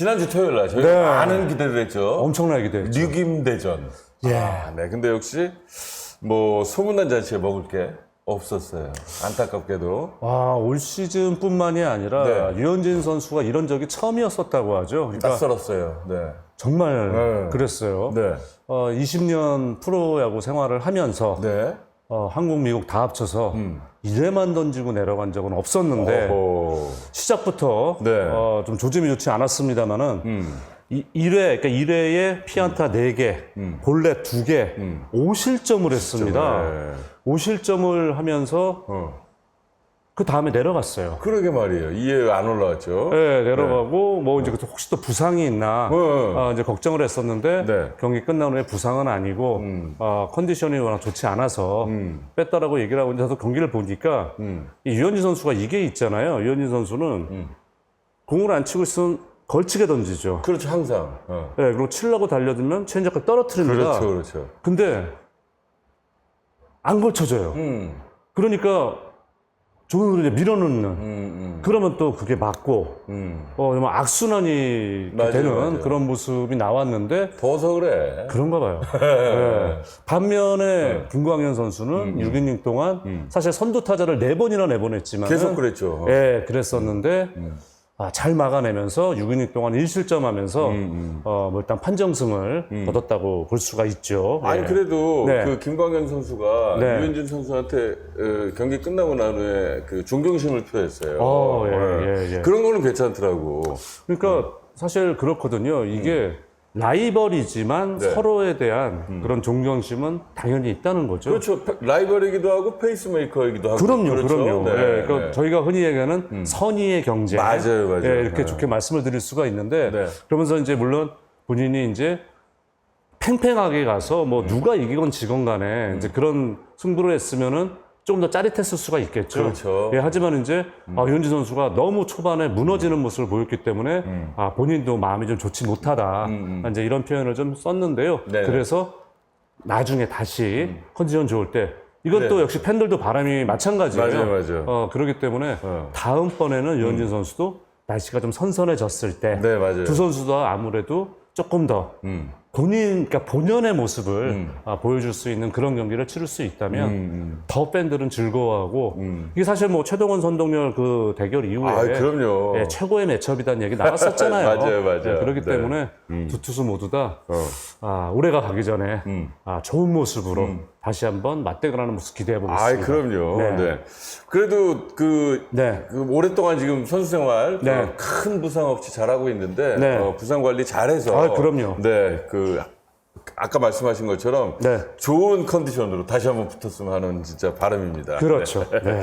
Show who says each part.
Speaker 1: 지난주 토요일 날 저희
Speaker 2: 네.
Speaker 1: 가 많은 기대를 했죠.
Speaker 2: 엄청나게 기대했죠.
Speaker 1: 뉴김대전.
Speaker 2: 예.
Speaker 1: 아, 네. 근데 역시 뭐 소문난 잔치에 먹을 게 없었어요. 안타깝게도.
Speaker 2: 와, 올 시즌뿐만이 아니라
Speaker 1: 네.
Speaker 2: 유현진 선수가 이런 적이 처음이었었다고 하죠. 그러니까
Speaker 1: 낯설었어요. 네.
Speaker 2: 정말
Speaker 1: 네.
Speaker 2: 그랬어요.
Speaker 1: 네.
Speaker 2: 어, 20년 프로야구 생활을 하면서
Speaker 1: 네.
Speaker 2: 어, 한국, 미국 다 합쳐서
Speaker 1: 음.
Speaker 2: 1회만 던지고 내려간 적은 없었는데
Speaker 1: 어허.
Speaker 2: 시작부터
Speaker 1: 네.
Speaker 2: 어, 좀 조짐이 좋지 않았습니다만은
Speaker 1: 음.
Speaker 2: 이 1회, 그러니까 1회에 피안타 4개, 볼넷 2개, 5실점을 했습니다.
Speaker 1: 네.
Speaker 2: 5실점을 하면서
Speaker 1: 어.
Speaker 2: 그 다음에 내려갔어요.
Speaker 1: 그러게 말이에요. 이해 안 올라왔죠.
Speaker 2: 네, 내려가고 뭐 이제 혹시 또 부상이 있나
Speaker 1: 네.
Speaker 2: 어, 이제 걱정을 했었는데
Speaker 1: 네. 음.
Speaker 2: 경기 끝난 후에 부상은 아니고 어, 컨디션이 워낙 좋지 않아서 뺐다라고 얘기를 하고 있는데 경기를 보니까
Speaker 1: 음.
Speaker 2: 이 유현진 선수가 이게 있잖아요. 유현진 선수는 공을 안 치고 있으면 걸치게 던지죠.
Speaker 1: 그렇죠. 항상. 어.
Speaker 2: 네, 그리고 치려고 달려들면 체인지업을 떨어뜨립니다.
Speaker 1: 그렇죠. 그렇죠.
Speaker 2: 근데 안 걸쳐져요.
Speaker 1: 음.
Speaker 2: 그러니까 조금으로 이제 밀어넣는.
Speaker 1: 음.
Speaker 2: 그러면 또 그게 맞고
Speaker 1: 음.
Speaker 2: 어, 좀 악순환이
Speaker 1: 맞아요,
Speaker 2: 되는
Speaker 1: 맞아요.
Speaker 2: 그런 모습이 나왔는데
Speaker 1: 더워서 그래.
Speaker 2: 그런가 봐요. 네. 반면에 김광현 선수는 6이닝 동안 사실 선두 타자를 네 번이나 내보냈지만
Speaker 1: 계속 그랬죠.
Speaker 2: 예, 그랬었는데 아, 잘 막아내면서 6이닝 동안 1실점하면서 어, 뭐 일단 판정승을 얻었다고 볼 수가 있죠.
Speaker 1: 아니
Speaker 2: 예.
Speaker 1: 그래도
Speaker 2: 네.
Speaker 1: 그 김광현 선수가
Speaker 2: 네.
Speaker 1: 유현진 선수한테 어, 경기 끝나고 난 후에 그 존경심을 표했어요.
Speaker 2: 어, 예,
Speaker 1: 네.
Speaker 2: 예, 예.
Speaker 1: 그런 거는 괜찮더라고.
Speaker 2: 그러니까 사실 그렇거든요. 이게 라이벌이지만
Speaker 1: 네.
Speaker 2: 서로에 대한 그런 존경심은 당연히 있다는 거죠.
Speaker 1: 그렇죠. 페- 라이벌이기도 하고 페이스메이커이기도 하고.
Speaker 2: 그럼요,
Speaker 1: 그렇죠.
Speaker 2: 그럼요.
Speaker 1: 네,
Speaker 2: 예, 그러니까
Speaker 1: 네.
Speaker 2: 저희가 흔히 얘기하는 선의의 경쟁.
Speaker 1: 맞아요, 맞아요.
Speaker 2: 예, 이렇게
Speaker 1: 네.
Speaker 2: 좋게 말씀을 드릴 수가 있는데,
Speaker 1: 네.
Speaker 2: 그러면서 이제 물론 본인이 이제 팽팽하게 가서
Speaker 1: 음.
Speaker 2: 뭐 누가 이기건 지건 간에 이제 그런 승부를 했으면은 조금 더 짜릿했을 수가 있겠죠.
Speaker 1: 그렇죠.
Speaker 2: 예, 하지만 이제 아, 유현진 선수가 너무 초반에 무너지는 모습을 보였기 때문에
Speaker 1: 음.
Speaker 2: 아, 본인도 마음이 좀 좋지 못하다. 이제 이런 표현을 좀 썼는데요.
Speaker 1: 네네.
Speaker 2: 그래서 나중에 다시 컨디션 좋을 때 이것도
Speaker 1: 네.
Speaker 2: 역시 팬들도 바람이 마찬가지예요.
Speaker 1: 맞아요, 맞아요.
Speaker 2: 어, 그렇기 때문에
Speaker 1: 어.
Speaker 2: 다음번에는 유현진 선수도 날씨가 좀 선선해졌을 때 두
Speaker 1: 네, 맞아요.
Speaker 2: 선수도 아무래도 조금 더
Speaker 1: 음.
Speaker 2: 본인, 그러니까 본연의 모습을 아, 보여줄 수 있는 그런 경기를 치를 수 있다면
Speaker 1: 음,
Speaker 2: 더 팬들은 즐거워하고 이게 사실 뭐 최동원 선동열 그 대결 이후에
Speaker 1: 아, 그럼요.
Speaker 2: 예, 최고의 매첩이다는 얘기 나왔었잖아요.
Speaker 1: 맞아요, 맞아요.
Speaker 2: 예, 그렇기
Speaker 1: 네.
Speaker 2: 때문에 두 투수 모두 다
Speaker 1: 어.
Speaker 2: 아, 올해가 가기 전에
Speaker 1: 음.
Speaker 2: 아, 좋은 모습으로 다시 한번 맞대결하는 모습 기대해 보겠습니다.
Speaker 1: 아이, 그럼요.
Speaker 2: 네.
Speaker 1: 네. 그래도 그,
Speaker 2: 네.
Speaker 1: 그 오랫동안 지금 선수 생활
Speaker 2: 네.
Speaker 1: 어, 큰 부상 없이 잘하고 있는데
Speaker 2: 네.
Speaker 1: 어, 부상 관리 잘해서
Speaker 2: 아, 그럼요.
Speaker 1: 네, 그 아까 말씀하신 것처럼
Speaker 2: 네.
Speaker 1: 좋은 컨디션으로 다시 한번 붙었으면 하는 진짜 바람입니다.
Speaker 2: 그렇죠. 네.